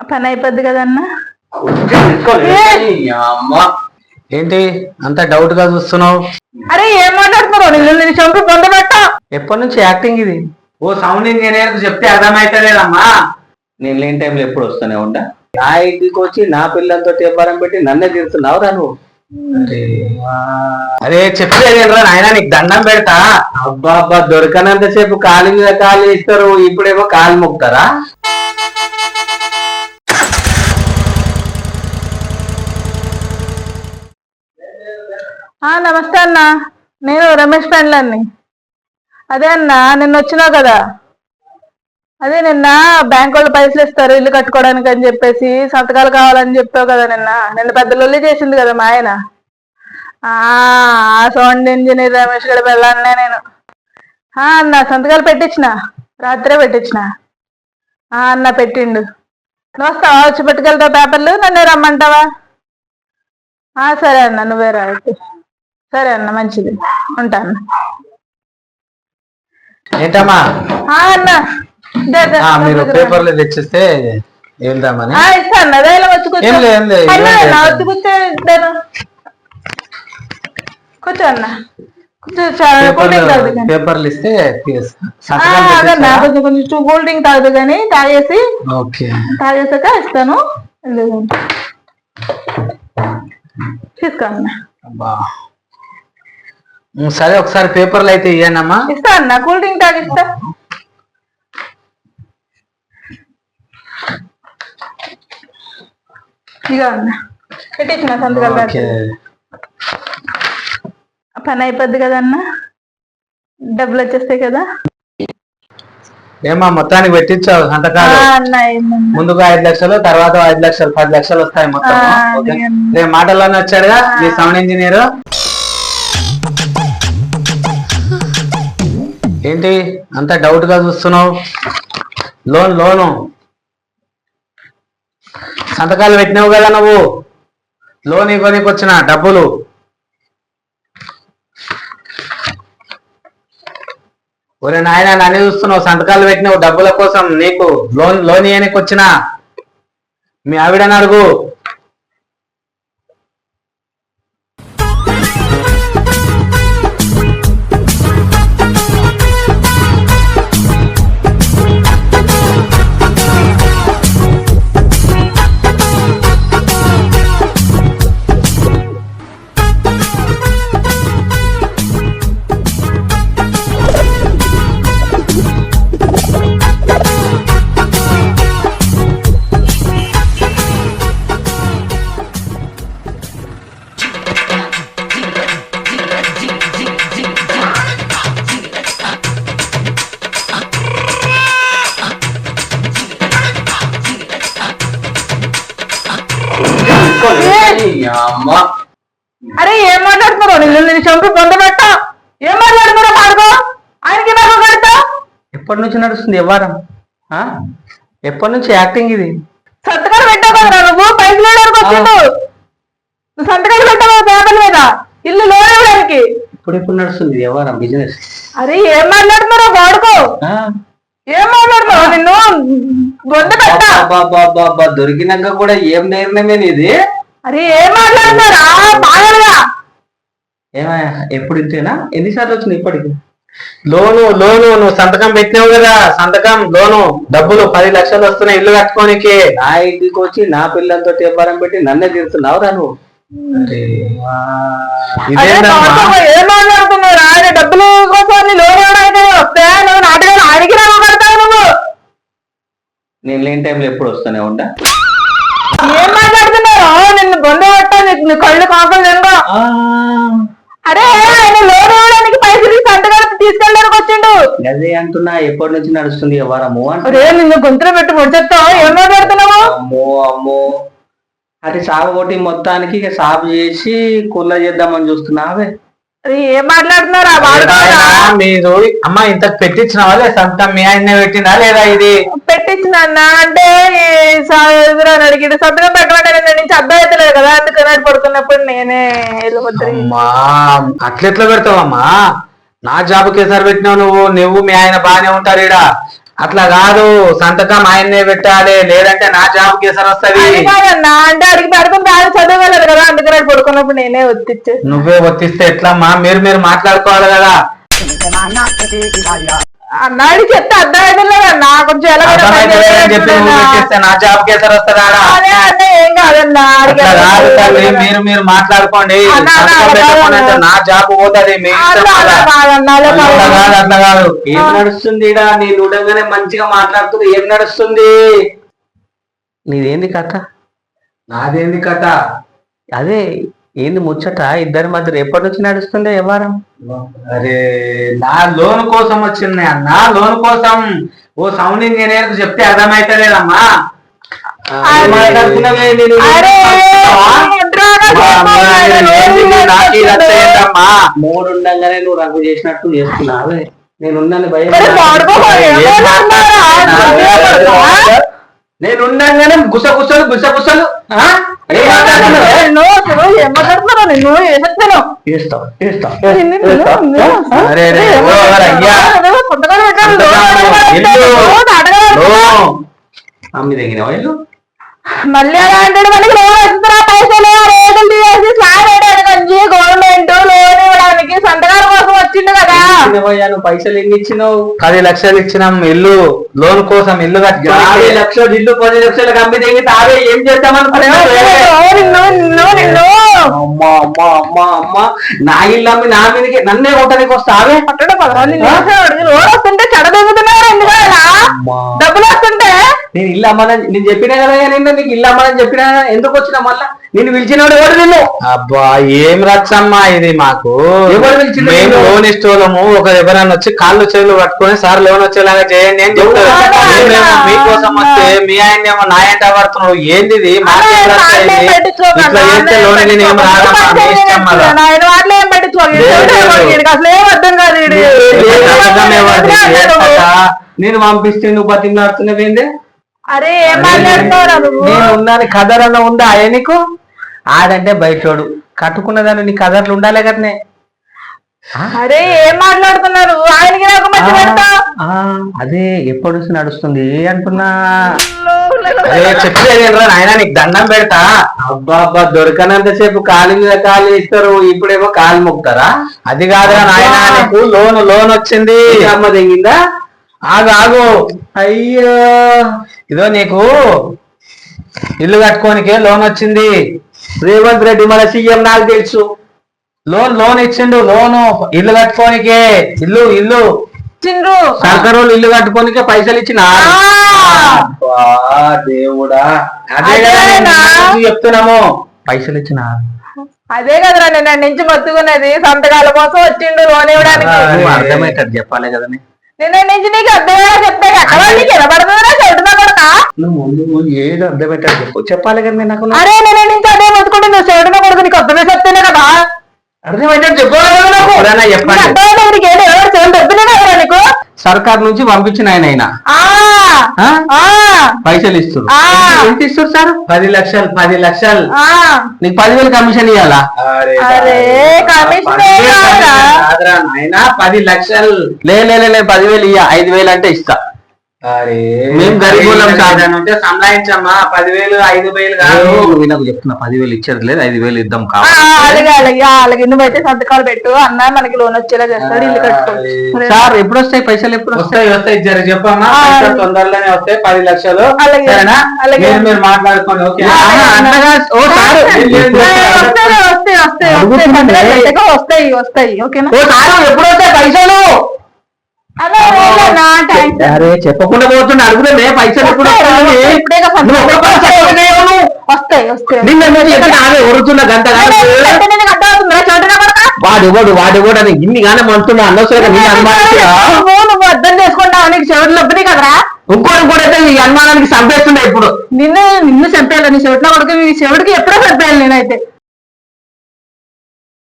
పని అయిపోద్ది కదన్నా ఏంటి? అంత డౌట్గా చూస్తున్నావు? అరే ఏం మాట్లాడుతున్నావు? నిన్ను నేను చంపి పొందబట్ట ఎప్పటి నుంచి యాక్టింగ్ ఇది? ఓ సౌండ్ ఇంజనీర్ చెప్తే అర్థమైతలేదమ్మా నేను లేని టైంలో ఎప్పుడు వస్తూనే ఉంటా? నా ఇంటికి వచ్చి నా పిల్లలతో వ్యాపారం పెట్టి నన్నే తిరుగుతున్నావు రా నువ్వు? అరే చెప్పేదేంట్రా నాయన నీకు దండం పెడతా. అబ్బా అబ్బా దొరకనంత సేపు కాలు మీద కాలు ఇస్తారు ఇప్పుడేమో కాలు మొక్తారా ఆ నమస్తే అన్న. నేను రమేష్ ఫ్రెండ్లన్ని. అదే అన్న నిన్న వచ్చినావు కదా. అదే నిన్న బ్యాంక్ వాళ్ళు పైసలు ఇస్తారు ఇల్లు కట్టుకోవడానికి అని చెప్పేసి సంతకాలు కావాలని చెప్పావు కదా నిన్న. నిన్న పెద్ద లొల్లి చేసింది కదా మా ఆయన. ఆ సౌండ్ ఇంజనీర్ రమేష్ గడ వెళ్ళాలనే నేను. అన్న సంతకాలు పెట్టించిన. రాత్రే పెట్టించిన. అన్న పెట్టిండు. నువ్వు వస్తావా? వచ్చి పెట్టుకెళ్తావు పేపర్లు? నన్నే రమ్మంటావా? సరే అన్న నువ్వే రా అయితే. సరే అన్న మంచిది. ఉంటాను. ఏంటమ్మా? అన్న. మీరు. పేపర్లు తెచ్చిస్తే వెళ్దామని అదే ఇలా వచ్చి కూర్చో. అన్న. పేపర్లు ఇస్తే? కొంచెం కొంచెం కూల్ డ్రింక్ తాగుదు కానీ తాగేసి తాగేసాక ఇస్తాను. ఇదిగో. తీసుకో అన్న అబ్బా ఉమ్, సరే ఒకసారి పేపర్లు అయితే ఇయ్యానమ్మా ఇస్తా అన్న కూల్ డ్రింక్ తాగిస్తా ఇదిగో అన్న పెట్టించిన సంతకాలు. పని అయిపోద్ది కదన్న డబ్బులు వచ్చేస్తాయి కదా? ఏమా మొత్తానికి పెట్టించావు సంతకాలు? అన్న. ముందుగా ఐదు లక్షలు తర్వాత ఐదు లక్షలు పది లక్షలు వస్తాయి మొత్తం. రేపు మాటల్లోనే వచ్చాడుగా మీ సౌండ్ ఇంజనీర్. ఏంటి? అంత డౌట్గా చూస్తున్నావు? Loan loan. సంతకాలు పెట్టినావు కదా నువ్వు. లోన్ ఇవ్వనీకి వచ్చిన డబ్బులు. ఒరే నాయన నన్ను చూస్తున్నావు. సంతకాలు పెట్టినావు డబ్బుల కోసం నీకు. లోన్ లోన్ ఇవ్వనీకి వచ్చిన. మీ ఆవిడని అడుగు. అరే ఏం మాట్లాడుతున్నావు నిన్ను నేను చంపి పొందబట్ట ఏం మాట్లాడుతున్నావు పాడుకో. ఆయనకి నాకు కడతా ఎప్పటి నుంచి నడుస్తుంది ఆ? ఎప్పటి నుంచి యాక్టింగ్ ఇది? సంతకాలు పెట్టావు నువ్వు? పైసలు వేయడానికి వచ్చిండు. నువ్వు సంతకాలు పెట్టావు పేపర్ మీద? ఇల్లు లోన్ ఇవ్వడానికి. ఇప్పుడు ఎప్పుడు నడుస్తుంది వ్యవహారం బిజినెస్? అరే ఏం మాట్లాడుతున్నావు పాడుకో. ఏం మాట్లాడుతున్నావు నిన్ను బొంద పెట్ట. దొరికినాక కూడా ఏం నిర్ణయమే ఇది? అరే ఏం మాట్లాడుతున్నారా? బాగా ఏమయ్యా ఎప్పుడు ఇంతేనా? ఎన్నిసార్లు వచ్చింది ఇప్పటికి? లోను లోను నువ్వు సంతకం పెట్టినావు కదా సంతకం లోను. డబ్బులు పది లక్షలు వస్తున్నాయి ఇల్లు కట్టుకోనికి. నా ఇంటికి వచ్చి నా పిల్లలతో వ్యాపారం పెట్టి నన్నే తిరుగుతున్నావు రా నువ్వు ఏం డబ్బులు కోసం లోన్ ఇవ్వడానికి వస్తే నువ్వు నాటకాలు నువ్వు. నేను లేని టైంలో ఎప్పుడు వస్తూనే ఉంటా? ఏం మాట్లాడుతున్నావు? నిన్ను బొంద పట్టా నీకు నీ కళ్ళు తిందో అరే ఆయన లోన్ ఇవ్వడానికి పైసలు సంతకాలు తీసుకెళ్ళడానికి వచ్చిండు. అదే అంటున్నా ఎప్పటి నుంచి నడుస్తుంది అంటున్నా. అరే నిన్ను గొంతులో పెట్టి ముడిచేస్తావు ఏం మాట్లాడుతున్నావు అమ్మో అమ్మో. అంటే సాగు కొట్టి మొత్తానికి ఇక సాగు చేసి కుల్ల చేద్దామని చూస్తున్నావే. అరే ఏం మాట్లాడుతున్నారా వాడుకోరా నాయనా, మీరు అమ్మా ఇంత పెట్టించిన వాళ్ళే సంతకం మీ ఆయన్నే పెట్టినా లేదా ఇది? పెట్టించిన అన్న. అంటే ఈ సా- ఎదురు అడిగిడు. సంతకం పెట్టమంటే నుంచి అర్థం అవుతలేదు కదా. అందుకని పడుకున్నప్పుడు నేనే వెళ్ళిపోతుంది అమ్మా అట్లెట్లా పెడతావమ్మా? నా జాబ్ కేసారి పెట్టినావు నువ్వు. నువ్వు మీ ఆయన బాగానే ఉంటారు ఈడ. అట్లా కాదు సంతకం ఆయన్నే పెట్టాలి లేదంటే నా జాబ్ కేసర్ వస్తది. అంటే అడిగి పడుకుని బాగా చదవగలరు కదా అందుకని పడుకున్నప్పుడు నేనే ఒత్తిచ్చే. నువ్వే ఒత్తిస్తే ఎట్లమ్మా? మీరు మీరు మాట్లాడుకోవాలి కదా. అన్నాడు చెప్తే అర్థం లేదన్నా కొంచెం ఎలా నా జాబ్ కేసర్ వస్తుందా ఏం కాదన్నా. మీరు మీరు మాట్లాడుకోండి. అన్న, అన్న, నా జాబ్ పోతుంది అట్లా కదా. ఏం నడుస్తుంది నేను ఉండగానే మంచిగా మాట్లాడుతుంది. ఏం నడుస్తుంది? నీదేంది కథ? నాదేంది కథ? అదే ఏంది ముచ్చట? ఇద్దరి మధ్య ఎప్పటి నుంచి నడుస్తుంది వ్యవహారం? అరే నా లోన్ కోసం వచ్చింది అన్న లోన్ కోసం ఓ సౌండ్ ఇంజనీర్కు చెప్తే అర్థమైతలేదమ్మా. ఏం మాట్లాడుతున్నావే నేను? అరే ఎంట్రాగా మా అమ్మ, చెప్పు, నేను ఆయన ఏంది రోజు నాకు ఇది వస్తుండే. వచ్చేదమ్మా? మూడు ఉండగానే నువ్వు రగ్గు చేసినట్టు చేస్తున్నావే. నేను ఉన్నాను భయం నేను ఉండగానే గుస గుసలు గుస గుసలు ఆ? ఏం పైసలు ఎన్ని ఇచ్చినావు? పది లక్షలు ఇచ్చినాం ఇల్లు లోన్ కోసం ఇల్లు యాభై లక్షలు ఇల్లు పది లక్షలకు అమ్మి తెగి తావే ఏం అమ్మా నా ఇల్లు అమ్మి నా మీదకి నన్నే కొట్టడానికి వస్తావే. డబ్బులు వస్తుంటే నేను ఇల్లు అమ్మనని నేను చెప్పినా కదా నిన్న నీకు ఇల్లు అమ్మనని చెప్పినా ఎందుకు వచ్చినా మళ్ళా నేను పిలిచినోడు ఎవడు నిన్ను అబ్బా ఏం రచ్చమ్మా ఇది మాకు ఎవరు పిలిచిండు మేము నిన్ను? లోన్ ఇష్టోళ్ళము ఒక ఎవరైనా వచ్చి కాళ్ళు చేతులు పట్టుకొని సార్ లోన్ వచ్చేలాగా చేయండి అని చెప్తారు? మేమేమో మీకోసం వస్తే మీ ఆయన ఏమో నా ఎంట పడుతున్నావు ఏంది ఇది మాకేం అలా రచ్చ నాన్నే ఇది? పెట్టించుకోకు, ఇట్లా చేస్తే నాన్నే లోన్ నేను ఏం పెట్టించుకోకు. రాదమ్మా మీ ఇష్టం మళ్ళా. ఆయన వాటిలో ఏం పట్టించుకోకు. లేదు, ఈడు లేదు. చూడు, ఈడికి అసలు ఏం అర్థం కాదు ఈడు. ఏం అర్థమే వాడికి, ఏం కథ? నేను పంపిస్తే నువ్వు బతిమలాడుతున్నావేందే అరే ఏం మాట్లాడుతున్నావురా నువ్వు? నేను ఉన్నాను కదరన్న ఉందా? అయ్య నీకు? ఆడంటే బయటోడు కట్టుకున్నదాన్ని నీ కదర్లు ఉండాలి కదనే. అరే ఏం మాట్లాడుతున్నారు? ఆయనకి నాకు మధ్య పెడతావు ఆ, అదే ఎప్పటి నుంచి నడుస్తుంది అంటున్నా. అరే చెప్పేది ఆయన నీకు దండం పెడతా. అబ్బా అబ్బా దొరకనంత సేపు కాలు మీద కాలు ఇస్తారు ఇప్పుడేమో కాలు మొక్కుతారా? అది కాదురా నాయన నీకు లోన్ లోన్ వచ్చింది ఈ అమ్మ తెగిందా? ఆగు ఆగు. అయ్యో. ఇదో నీకు ఇల్లు కట్టుకోనికే లోన్ వచ్చింది. రేవంత్ రెడ్డి మన సీఎం నాకు తెలుసు. లోన్ లోన్ ఇచ్చిండు లోను. ఇల్లు కట్టుకోనికే. ఇల్లు ఇల్లు. చిండ్రు సర్కార్ వాళ్ళు ఇల్లు కట్టుకోనికే పైసలు ఇచ్చిన? దేవుడా. అదే కదా చెప్తున్నాము? పైసలు ఇచ్చిన? అదే కదరా నేను నుంచి మొత్తుకున్నది. సంతకాల కోసం వచ్చిండు లోన్ ఇవ్వడానికి. అర్థమయ్యేటట్టు చెప్పాలి కదనే నిన్న నుంచి నీకు అర్థమయ్యేలా చెప్తే ఎక్కడ నీకు కొడతా నువ్వు ఏదో చెప్పు. చెప్పాలి కదా నాకు. అరే నిన్న నుంచి అదే మొత్తుకుంటే నువ్వు చెడున కొడుకు నీకు అర్థమే చెప్తేనే కదా. చెప్పాలి చెప్పండి సర్కార్ నుంచి పంపించిన ఆయన? ఆ, పైసలు ఇస్తారు ఆ. ఎంత ఇస్తారు సార్? పది లక్షలు పది లక్షలు. ఆ. నీకు పదివేలు కమిషన్ ఇవ్వాలా పది లక్షలు. లే లే లే, లే పదివేలు ఇయ్య ఐదు వేలు అంటే ఇస్తా. మేము గరీబులం సంలాయించమ్మా పదివేలు ఐదు వేలు కాదు. నువ్వు నాకు చెప్తున్నా. పదివేలు ఇచ్చేది లేదు ఐదు వేలు ఇద్దాం కావాలి. అలాగే అలాగే. అలాగే. నువ్వైతే సంతకాలు పెట్టు. అన్న మనకి లోన్ వచ్చేలా చేస్తాడు ఇల్లు కట్టుకో. సరే. ఎప్పుడు వస్తాయి పైసలు ఎప్పుడు వస్తాయి? వస్తాయి జర చెప్పమ్మా. తొందరలోనే వస్తాయి పది లక్షలు. సరేనా? అలాగే. మీరు మీరు మాట్లాడుకోండి ఓకే? ఓ సార్. వస్తాయి వస్తాయి వస్తాయి వస్తాయి ఓకేనా? ఓ సార్ ఎప్పుడు వస్తాయి పైసలు? అరే చెప్పకుండా పోతున్నా అడుగుతుండే పైసలు కొడక వాడెవడు వాడెవడు అని ఇన్ని గానే మంటున్నా అనవసరంగా నీ నువ్వు అర్థం చేసుకుంటావు నీకు చెవులు నొప్పినాయి కదరా. ఇంకోటి కూడా అయితే ఈ అనుమానానికి చంపేస్తున్నా ఇప్పుడు. నిన్ను నిన్ను చంపేయాలి నీ చెవిట్లో కొడుకు నీ చెవుడికి ఎప్పుడో చంపేయాలి నేనైతే.